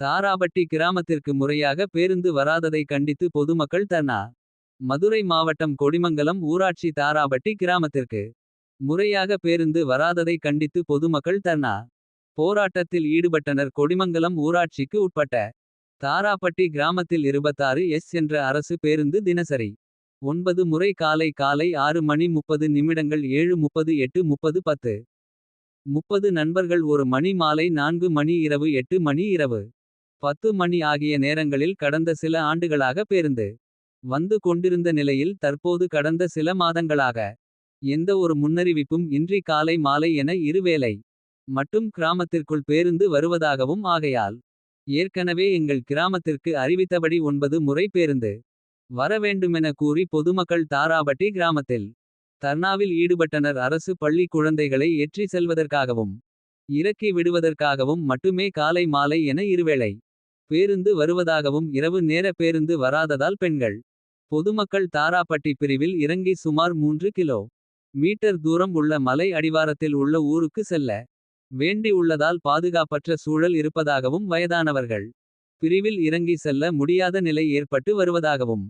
தாராபட்டி கிராமத்திற்கு முறையாக பேருந்து வராததை கண்டித்து பொதுமக்கள் தர்ணா. மதுரை மாவட்டம் கொடிமங்கலம் ஊராட்சி தாராபட்டி கிராமத்திற்கு. முறையாக பேருந்து வராததை கண்டித்து பொதுமக்கள் தர்ணா. போராட்டத்தில் ஈடுபட்டனர் கொடிமங்கலம் ஊராட்சிக்கு உட்பட்ட. தாராபட்டி கிராமத்தில் 26 எஸ் என்ற அரசு பேருந்து தினசரி. ஒன்பது முறை காலை காலை ஆறு மணி முப்பது நிமிடங்கள் ஏழு முப்பது எட்டு முப்பது பத்து. முப்பது நண்பர்கள் ஒரு மணி மாலை நான்கு மணி இரவு எட்டு மணி இரவு. பத்து மணி ஆகிய நேரங்களில் கடந்த சில ஆண்டுகளாக பேருந்து. வந்து கொண்டிருந்த நிலையில் தற்போது கடந்த சில மாதங்களாக. எந்த ஒரு முன்னறிவிப்பும் இன்றி காலை மாலை என இருவேளை. மட்டும் கிராமத்திற்குள் பேருந்து வருவதாகவும் ஆகையால். ஏற்கனவே எங்கள் கிராமத்திற்கு அறிவித்தபடி ஒன்பது முறை பேருந்து. வரவேண்டுமென கூறி பொதுமக்கள் தாராபட்டி கிராமத்தில். தர்ணாவில் ஈடுபட்டனர் அரசு பள்ளி குழந்தைகளை ஏற்றி செல்வதற்காகவும். இறக்கி விடுவதற்காகவும் மட்டுமே காலை மாலை என இருவேளை. பேருந்து வருவதாகவும் இரவு நேர பேருந்து வராததால் பெண்கள். பொதுமக்கள் தாராப்பட்டி பிரிவில் இறங்கி சுமார் மூன்று கிலோ. மீட்டர் தூரம் உள்ள மலை அடிவாரத்தில் உள்ள ஊருக்கு செல்ல. வேண்டி உள்ளதால் பாதுகாப்பற்ற சூழல் இருப்பதாகவும் வயதானவர்கள். பிரிவில் இறங்கி செல்ல முடியாத நிலை ஏற்பட்டு வருவதாகவும்.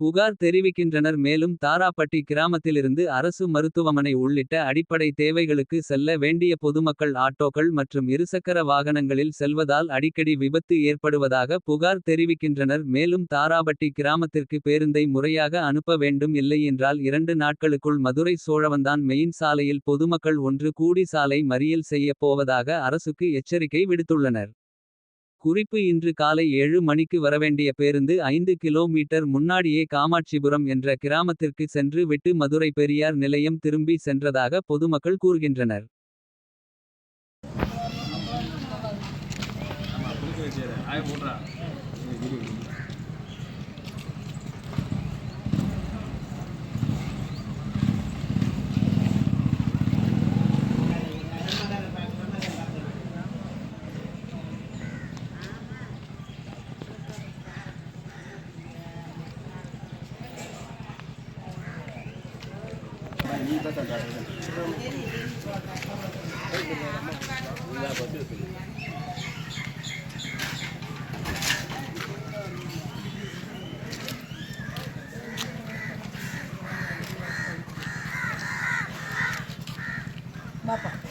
புகார் தெரிவிக்கின்றனர். மேலும் தாராப்பட்டி கிராமத்திலிருந்து அரசு மருத்துவமனை உள்ளிட்ட அடிப்படை தேவைகளுக்கு செல்ல வேண்டிய பொதுமக்கள் ஆட்டோக்கள் மற்றும் இருசக்கர வாகனங்களில் செல்வதால் அடிக்கடி விபத்து ஏற்படுவதாக புகார் தெரிவிக்கின்றனர். மேலும் தாராபட்டி கிராமத்திற்கு பேருந்தை முறையாக அனுப்ப வேண்டும். இல்லையென்றால் இரண்டு நாட்களுக்குள் மதுரை சோழவந்தான் மெயின் சாலையில் பொதுமக்கள் ஒன்று கூடி சாலை மறியல் செய்யப் போவதாக அரசுக்கு எச்சரிக்கை விடுத்துள்ளனர். குறிப்பு இன்று காலை ஏழு மணிக்கு வரவேண்டிய பேருந்து ஐந்து கிலோமீட்டர் முன்னாடியே காமாட்சிபுரம் என்ற கிராமத்திற்கு சென்று விட்டு மதுரை பெரியார் நிலையம் திரும்பி சென்றதாக பொதுமக்கள் கூறுகின்றனர். Bapak.